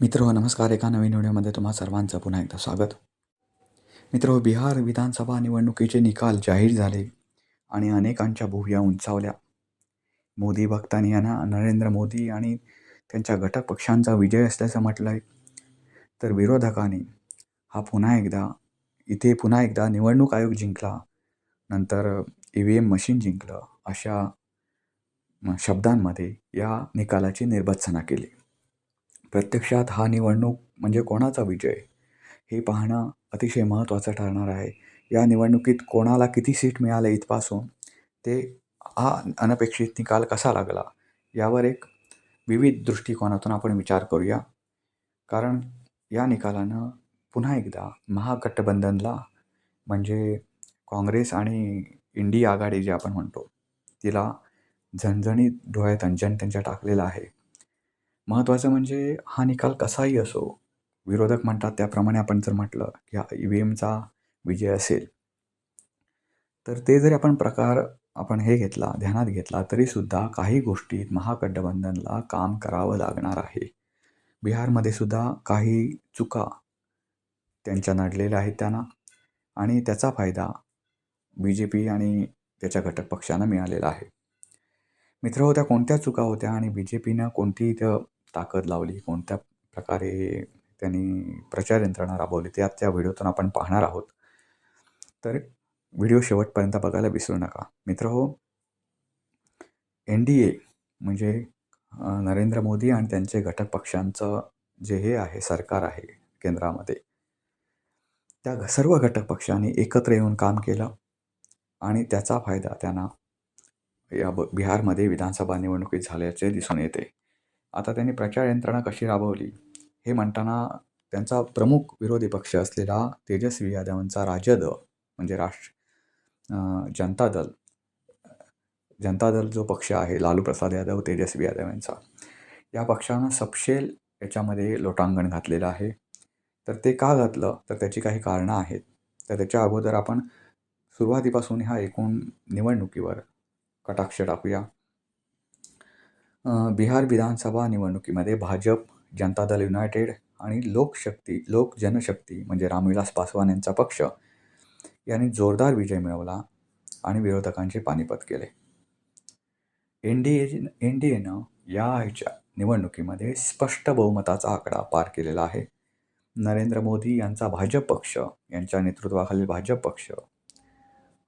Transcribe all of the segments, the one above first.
मित्र हो नमस्कार. एका नवीन व्हिडिओमध्ये तुम्हा सर्वांचं पुन्हा एकदा स्वागत. मित्र बिहार विधानसभा निवडणुकीचे निकाल जाहीर झाले आणि अनेकांच्या भुव्या उंचावल्या. मोदी भक्तांनी यांना नरेंद्र मोदी आणि त्यांच्या घटक पक्षांचा विजय असल्याचं म्हटलं आहे तर विरोधकांनी हा पुन्हा एकदा इथे पुन्हा एकदा निवडणूक आयोग जिंकला नंतर ई व्ही एम मशीन जिंकलं अशा शब्दांमध्ये या निकालाची निर्बत्सना केली. प्रत्यक्षात हा निवडणूक म्हणजे कोणाचा विजय? हे पाहणं अतिशय महत्त्वाचं ठरणार आहे. या निवडणुकीत कोणाला किती सीट मिळाले इथपासून? ते हा अनपेक्षित निकाल कसा लागला? यावर एक विविध दृष्टिकोनातून आपण विचार करूया. कारण या निकालानं पुन्हा एकदा महागठबंधनला म्हणजे काँग्रेस आणि इंडिया आघाडी जे आपण म्हणतो तिला झणझणीत डोळ्यात अंजन त्यांच्या टाकलेलं आहे. महत्त्वाचं म्हणजे हा निकाल कसाही असो विरोधक म्हणतात त्याप्रमाणे आपण जर म्हटलं की हा ई व्ही एमचा विजय असेल तर ते जरी आपण प्रकार आपण हे घेतला ध्यानात घेतला तरीसुद्धा काही गोष्टीत महागठबंधनला काम करावं लागणार आहे. बिहारमध्ये सुद्धा काही चुका त्यांच्या नडलेल्या आहेत त्यांना आणि त्याचा फायदा बी जे पी आणि त्याच्या घटक पक्षांना मिळालेला आहे. मित्र होत्या कोणत्या चुका होत्या आणि बी जे पीनं कोणती इथं ताकद लावली कोणत्या प्रकारे त्यांनी प्रचार यंत्रणा राबवली त्यात त्या व्हिडिओतून आपण पाहणार आहोत. तर व्हिडिओ शेवटपर्यंत बघायला विसरू नका. मित्र हो एन डी ए म्हणजे नरेंद्र मोदी आणि त्यांचे घटक पक्षांचं जे हे आहे सरकार आहे केंद्रामध्ये त्या सर्व घटक पक्षांनी एकत्र येऊन काम केलं आणि त्याचा फायदा त्यांना या ब बिहारमध्ये विधानसभा निवडणुकीत झाल्याचे दिसून येते. आता त्यांनी प्रचार यंत्रणा कशी राबवली? हे म्हणताना त्यांचा प्रमुख विरोधी पक्ष असलेला तेजस्वी यादवांचा राजद म्हणजे राष्ट्र जनता दल जनता दल जो पक्ष आहे लालू प्रसाद यादव तेजस्वी यादव यांचा या पक्षानं सपशेल याच्यामध्ये लोटांगण घातलेलं आहे. तर ते का घातलं? तर त्याची काही कारणं आहेत. तर त्याच्या अगोदर आपण सुरुवातीपासून ह्या एकूण निवडणुकीवर कटाक्ष टाकूया. बिहार विधानसभा निवडणुकीमध्ये भाजप जनता दल युनायटेड आणि लोकशक्ती लोक जनशक्ती म्हणजे रामविलास पासवान यांचा पक्ष यांनी जोरदार विजय मिळवला आणि विरोधकांचे पानिपत केले. N D A N D एनं याच्या निवडणुकीमध्ये स्पष्ट बहुमताचा आकडा पार केलेला आहे. नरेंद्र मोदी यांचा भाजप पक्ष यांच्या नेतृत्वाखालील भाजप पक्ष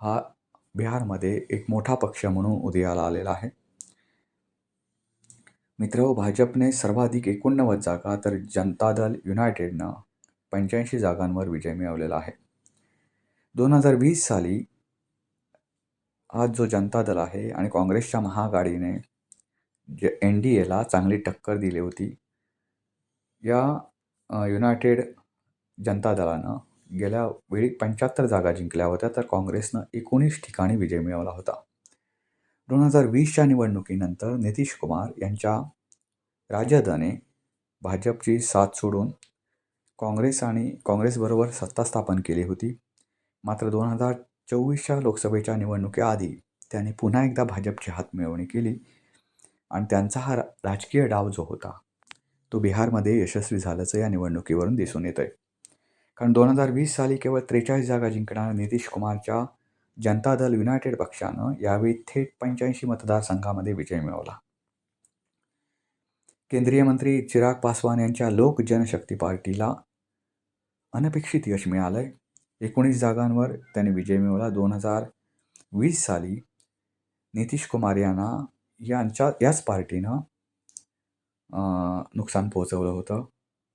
हा बिहारमध्ये एक मोठा पक्ष म्हणून उदयाला आलेला आहे. मित्र भाजपने सर्वाधिक एकोणनव्वद जागा तर जनता दल युनायटेडनं पंच्याऐंशी जागांवर विजय मिळवलेला आहे. दोन हजार वीस साली आज जो जनता दल आहे आणि काँग्रेसच्या महाआघाडीने जे एन डी एला चांगली टक्कर दिली होती या युनायटेड जनता दलानं गेल्या वेळी पंच्याहत्तर जागा जिंकल्या होत्या तर काँग्रेसनं एकोणीस ठिकाणी विजय मिळवला होता. दोन हजार वीसच्या निवडणुकीनंतर नितीश कुमार यांच्या राजदाने भाजपची साथ सोडून काँग्रेस आणि काँग्रेसबरोबर सत्ता स्थापन केली होती. मात्र दोन हजार चोवीसच्या लोकसभेच्या निवडणुकीआधी त्यांनी पुन्हा एकदा भाजपची हातमिळवणी केली आणि त्यांचा हा रा- राजकीय डाव जो होता तो बिहारमध्ये यशस्वी झाल्याचं या निवडणुकीवरून दिसून येतं आहे कारण दोन हजार वीस साली केवळ त्रेचाळीस जागा जिंकणाऱ्या नितीश कुमारच्या जनता दल युनायटेड पक्षानं यावेळी थेट पंच्याऐंशी मतदारसंघामध्ये विजय मिळवला. केंद्रीय मंत्री चिराग पासवान यांच्या लोक जनशक्ती पार्टीला अनपेक्षित यश मिळालंय. एकोणीस जागांवर त्यांनी विजय मिळवला. दोन हजार वीस साली नितीश कुमार यांना यांच्या याच पार्टीनं नुकसान पोहोचवलं होतं.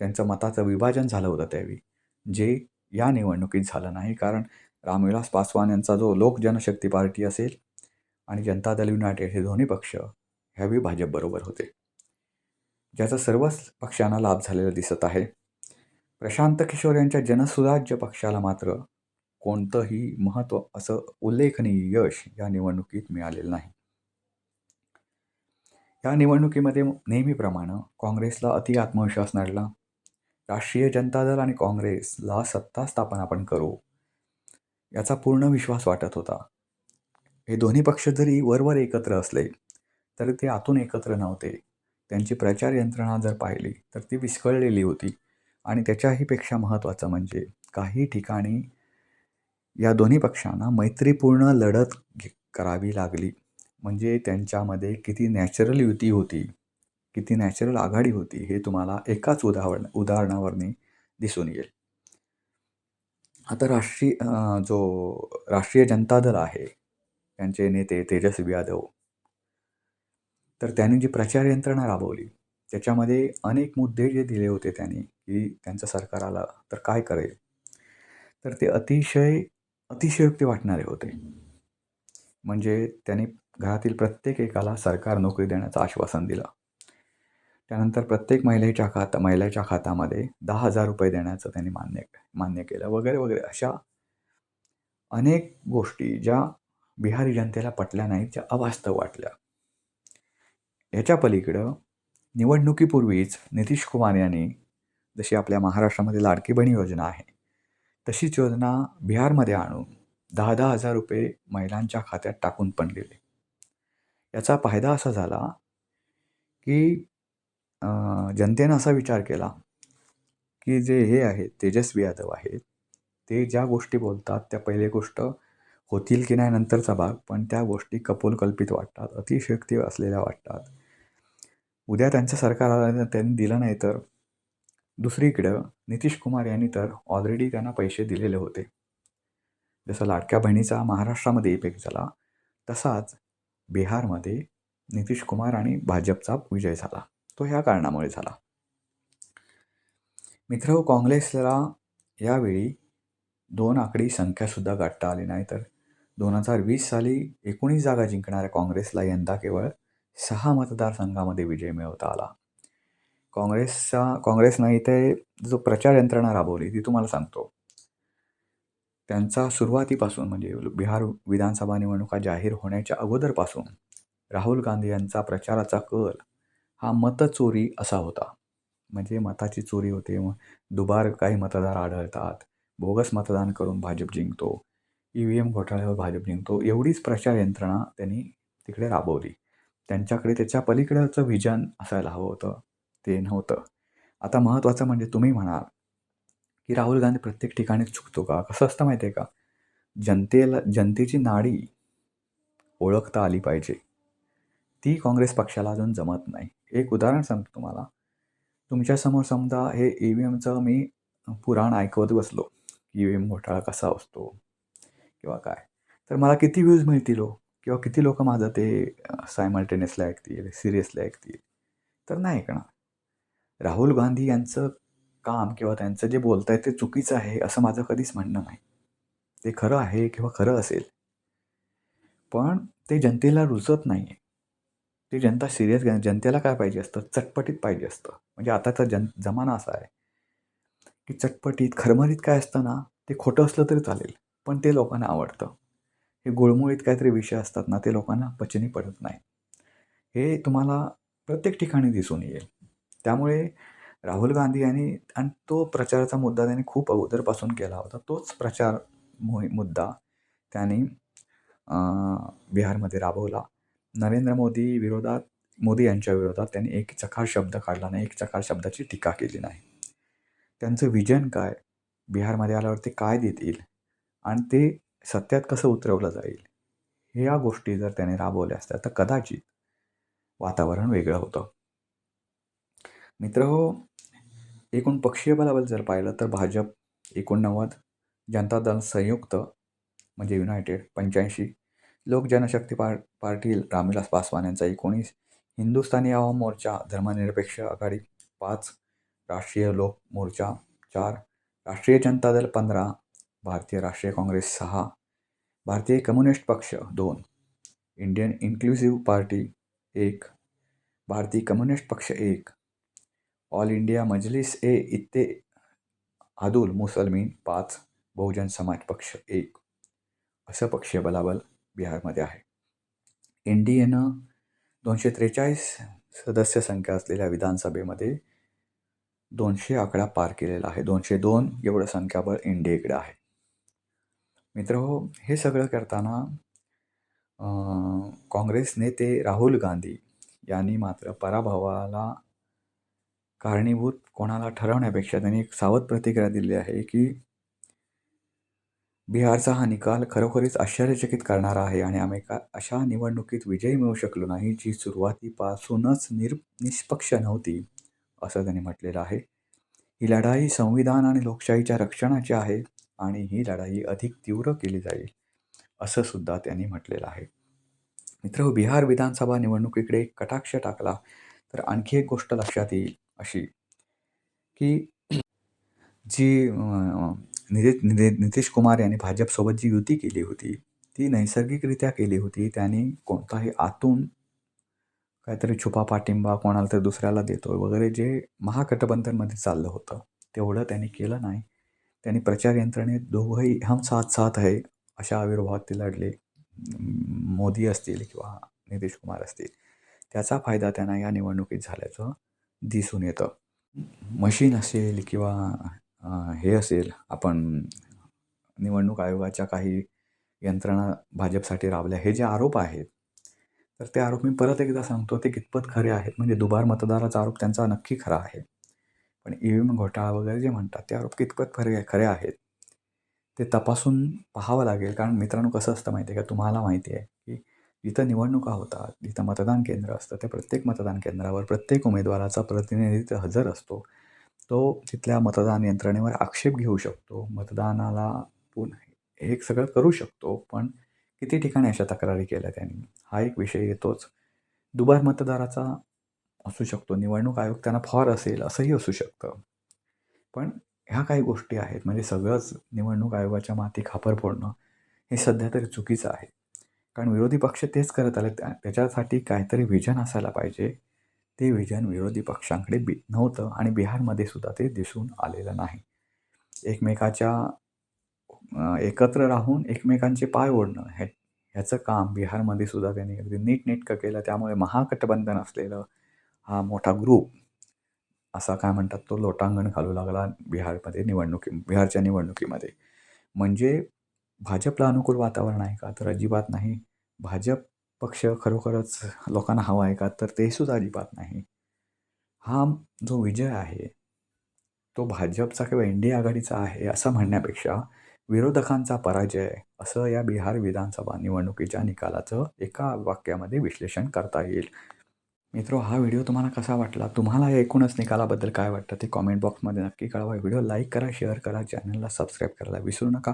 त्यांचं मताचं विभाजन झालं होतं त्यावेळी. जे या निवडणुकीत झालं नाही कारण रामविलास पासवान यांचा जो लोक जनशक्ती पार्टी असेल आणि जनता दल युनायटेड हे दोन्ही पक्ष ह्यावेळी भाजपबरोबर होते. ज्याचा सर्वच पक्षांना लाभ झालेला दिसत आहे. प्रशांत किशोर यांच्या जनसुराज्य पक्षाला मात्र कोणतंही महत्त्व असं उल्लेखनीय यश या निवडणुकीत मिळालेलं नाही. या निवडणुकीमध्ये नेहमीप्रमाणे काँग्रेसला अति आत्मविश्वास नडला. राष्ट्रीय जनता दल आणि काँग्रेसला सत्ता स्थापन आपण करू याचा पूर्ण विश्वास वाटत होता. हे दोन्ही पक्ष जरी वरवर एकत्र असले तरी ते आतून एकत्र नव्हते. त्यांची प्रचार यंत्रणा जर पाहिली तर ती विस्कळलेली होती. आणि त्याच्याहीपेक्षा महत्त्वाचं म्हणजे काही ठिकाणी या दोन्ही पक्षांना मैत्रीपूर्ण लढत घे करावी लागली. म्हणजे त्यांच्यामध्ये किती नॅचरल युती होती किती नॅचरल आघाडी होती हे तुम्हाला एकाच उदाहरण उदाहरणावरने दिसून येईल. आता राष्ट्रीय जो राष्ट्रीय जनता दल आहे त्यांचे नेते तेजस्वी यादव तर त्यांनी जी प्रचार यंत्रणा राबवली त्याच्यामध्ये अनेक मुद्दे जे दिले होते त्यांनी की त्यांचं सरकार आलं तर काय करेल? तर ते अतिशय अतिशयोक्ती वाटणारे होते. म्हणजे त्यांनी घरातील प्रत्येक एकाला सरकार नोकरी देण्याचं आश्वासन दिलं. त्यानंतर प्रत्येक महिलेच्या खाता महिलेच्या खात्यामध्ये दहा हजार रुपये देण्याचं त्यांनी मान्य मान्य केलं वगैरे वगैरे अशा अनेक गोष्टी ज्या बिहारी जनतेला पटल्या नाहीत ज्या अवास्तव वाटल्या. याच्या पलीकडं निवडणुकीपूर्वीच नितीश कुमार यांनी जशी आपल्या महाराष्ट्रामध्ये लाडकी बहीण योजना आहे तशीच योजना बिहारमध्ये आणून दहा दहा हजार रुपये महिलांच्या खात्यात टाकून पण दिले. याचा फायदा असा झाला की जनतेनं असा विचार केला की जे हे आहेत तेजस्वी यादव आहेत ते ज्या गोष्टी बोलतात त्या पहिले गोष्ट होतील की नाही नंतरचा भाग पण त्या गोष्टी कपोलकल्पित वाटतात अतिशयोक्ती असलेल्या वाटतात. उद्या त्यांचं सरकार आलं त्यांनी दिलं नाही तर दुसरीकडं नितीश कुमार यांनी तर ऑलरेडी त्यांना पैसे दिलेले होते. जसं लाडक्या बहिणीचा महाराष्ट्रामध्ये इफेक्ट झाला तसाच बिहारमध्ये नितीश कुमार आणि भाजपचा विजय झाला. तो ह्या कारणामुळे झाला. मित्र काँग्रेसला यावेळी दोन आकडी संख्यासुद्धा गाठता आली नाही तर? दोन हजार वीस साली एकोणीस जागा जिंकणाऱ्या काँग्रेसला यंदा केवळ सहा मतदारसंघामध्ये विजय मिळवता आला. काँग्रेसचा काँग्रेसनं इथे जो प्रचार यंत्रणा राबवली ती तुम्हाला सांगतो. त्यांचा सुरुवातीपासून म्हणजे बिहार विधानसभा निवडणुका जाहीर होण्याच्या अगोदरपासून राहुल गांधी यांचा प्रचाराचा कल हा मतचोरी असा होता. म्हणजे मताची चोरी होते. मग दुबार काही मतदार आढळतात. बोगस मतदान करून भाजप जिंकतो. ई व्ही एम घोटाळ्यावर भाजप जिंकतो. एवढीच प्रचार यंत्रणा त्यांनी तिकडे राबवली. त्यांच्याकडे त्याच्या पलीकडचं व्हिजन असायला हवं होतं. ते नव्हतं. आता महत्त्वाचं म्हणजे तुम्ही म्हणाल की राहुल गांधी प्रत्येक ठिकाणी चुकतो का? कसं असतं माहिती आहे का? जनतेला जनतेची नाडी ओळखता आली पाहिजे. ती काँग्रेस पक्षाला अजून जमत नाही. एक उदाहरण सांगतो तुम्हाला. तुमच्यासमोर समजा हे ई व्ही एमचं मी पुराण ऐकवत बसलो ई व्ही एम घोटाळा कसा असतो किंवा काय. तर मला किती व्ह्यूज मिळतील हो? किंवा किती लोक माझं ते सायमल्टेनियसला ऐकतील सिरियसली ऐकतील? तर नाही ऐकणार. राहुल गांधी यांचं काम किंवा त्यांचं जे बोलत आहे ते चुकीचं आहे असं माझं कधीच म्हणणं नाही. ते खरं आहे किंवा खरं असेल. पण ते जनतेला रुचत नाही आहे ते जनता सिरियस घ्या जनतेला काय पाहिजे असतं? चटपटीत पाहिजे असतं. म्हणजे आताचा जन जमाना असा आहे की चटपटीत खरमरीत काय असतं ना ते खोटं असलं तरी चालेल पण ते लोकांना आवडतं. हे गुळमुळीत काहीतरी विषय असतात ना ते लोकांना पचनी पडत नाही. हे तुम्हाला प्रत्येक ठिकाणी दिसून येईल. त्यामुळे राहुल गांधी यांनी आणि तो प्रचाराचा मुद्दा त्यांनी खूप अगोदरपासून केला होता तोच प्रचार मोहि मुद्दा त्यांनी बिहारमध्ये राबवला. नरेंद्र मोदी विरोधात मोदी यांच्या विरोधात त्यांनी एक चकार शब्द काढला नाही एक चकार शब्दाची टीका केली नाही. त्यांचं विजन काय? बिहारमध्ये आल्यावर ते काय देतील? आणि ते सत्यात कसं उतरवलं जाईल? ह्या गोष्टी जर त्याने राबवल्या असत्या तर कदाचित वातावरण वेगळं होतं. मित्र हो एकूण पक्षीय बलाबल जर पाहिलं तर भाजप एकोणनव्वद जनता दल संयुक्त म्हणजे युनायटेड पंच्याऐंशी लोक जनशक्ती पार पार्टी रामविलास पासवान यांचा एकोणीस हिंदुस्थानी आवाम मोर्चा धर्मनिरपेक्ष आघाडी पाच राष्ट्रीय लोक मोर्चा चार राष्ट्रीय जनता दल पंधरा भारतीय राष्ट्रीय काँग्रेस सहा भारतीय कम्युनिस्ट पक्ष दोन इंडियन इन्क्लुसिव्ह पार्टी एक भारतीय कम्युनिस्ट पक्ष एक ऑल इंडिया मजलिस ए इत्ते आदुल मुसलमीन पाच बहुजन समाज पक्ष एक असं पक्षीय बलाबल बिहारमध्ये आहे. एन डी एनं दोनशे त्रेचाळीस सदस्य संख्या असलेल्या विधानसभेमध्ये दोनशे आकडा पार केलेला आहे. दोनशे दोन एवढं संख्याबळ एन डी एकडे आहे. मित्र हो हे सगळं करताना काँग्रेस नेते राहुल गांधी यांनी मात्र पराभवाला कारणीभूत कोणाला ठरवण्यापेक्षा त्यांनी एक सावध प्रतिक्रिया दिली आहे की बिहारचा हा निकाल खरोखरीच आश्चर्यचकित करणारा आहे आणि आम्ही का अशा निवडणुकीत विजयी मिळू शकलो नाही जी सुरुवातीपासूनच निर निष्पक्ष नव्हती असं त्यांनी म्हटलेलं आहे. ही लढाई संविधान आणि लोकशाहीच्या रक्षणाची आहे आणि ही लढाई अधिक तीव्र केली जाईल असं सुद्धा त्यांनी म्हटलेलं आहे. मित्र बिहार विधानसभा निवडणुकीकडे कटाक्ष टाकला तर आणखी एक गोष्ट लक्षात येईल अशी की जी नितीश निती- नितीश कुमार यांनी भाजपसोबत जी युती केली होती ती नैसर्गिकरित्या केली होती त्याने कोणताही आतून काहीतरी छुपा पाठिंबा कोणाला तर दुसऱ्याला देतोय वगैरे जे महागठबंधनमध्ये चाललं होतं तेवढं त्यांनी केलं नाही. त्यांनी प्रचार यंत्रणेत दोघंही हम साथ साथ आहे अशा आविर्भावात ते लढले मोदी असतील किंवा नितीश कुमार असतील त्याचा फायदा त्यांना या निवडणुकीत झाल्याचं दिसून येतं. मशीन असेल किंवा हे असेल आपण निवडणूक आयोगाच्या काही यंत्रणा भाजपसाठी राबल्या. हे जे आरोप आहेत तर ते आरोप मी परत एकदा सांगतो ते कितपत खरे आहेत. म्हणजे दुबार मतदाराचा आरोप त्यांचा नक्की खरा आहे. पण ई व्ही एम घोटाळा वगैरे जे म्हणतात ते आरोप कितपत खरे खरे आहेत ते तपासून पाहावं लागेल. कारण मित्रांनो कसं असतं माहिती आहे का? तुम्हाला माहिती आहे की जिथं निवडणुका होतात जिथं मतदान केंद्र असतं त्या प्रत्येक मतदान केंद्रावर प्रत्येक उमेदवाराचा प्रतिनिधी हजर असतो. तो तिथल्या मतदान यंत्रणेवर आक्षेप घेऊ शकतो. मतदानाला पुन हे सगळं करू शकतो पण किती ठिकाणी अशा तक्रारी केल्या त्यांनी? हा एक विषय येतोच. दुबार मतदाराचा असू शकतो निवडणूक आयोग त्यांना फॉर असेल असंही असू शकतं. पण ह्या काही गोष्टी आहेत म्हणजे सगळंच निवडणूक आयोगाच्या माती खापर फोडणं हे सध्या तरी चुकीचं आहे. कारण विरोधी पक्ष तेच करत आले त्या त्याच्यासाठी काहीतरी विजन असायला पाहिजे. ते विजन विरोधी पक्षांकडे बी नव्हतं आणि बिहारमध्ये सुद्धा ते दिसून आलेलं नाही. एकमेकाच्या एकत्र राहून एकमेकांचे पाय ओढणं हे ह्याचं काम बिहारमध्ये सुद्धा त्यांनी अगदी नीटनेटकं केलं. त्यामुळे महागठबंधन असलेलं हा मोठा ग्रुप असा काय म्हणतात तो लोटांगण घालू लागला बिहारमध्ये निवडणुकी बिहारच्या निवडणुकीमध्ये. म्हणजे भाजपला अनुकूल वातावरण आहे का? तर अजिबात नाही. भाजप पक्ष खरोखरच लोकांना हवा आहे का? तर ते सुद्धा अजिबात नाही. हा जो विजय आहे तो भाजपचा किंवा एन डी आघाडीचा आहे असं म्हणण्यापेक्षा विरोधकांचा पराजय असं या बिहार विधानसभा निवडणुकीच्या निकालाचं एका वाक्यामध्ये विश्लेषण करता येईल. मित्रो हा व्हिडिओ तुम्हाला कसा वाटला? तुम्हाला या एकूणच निकालाबद्दल काय वाटतं ते कॉमेंट बॉक्समध्ये नक्की कळवा. व्हिडिओ लाईक करा शेअर करा चॅनलला सबस्क्राईब करायला विसरू नका.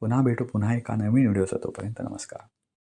पुन्हा भेटू पुन्हा एका नवीन व्हिडिओचा तोपर्यंत नमस्कार.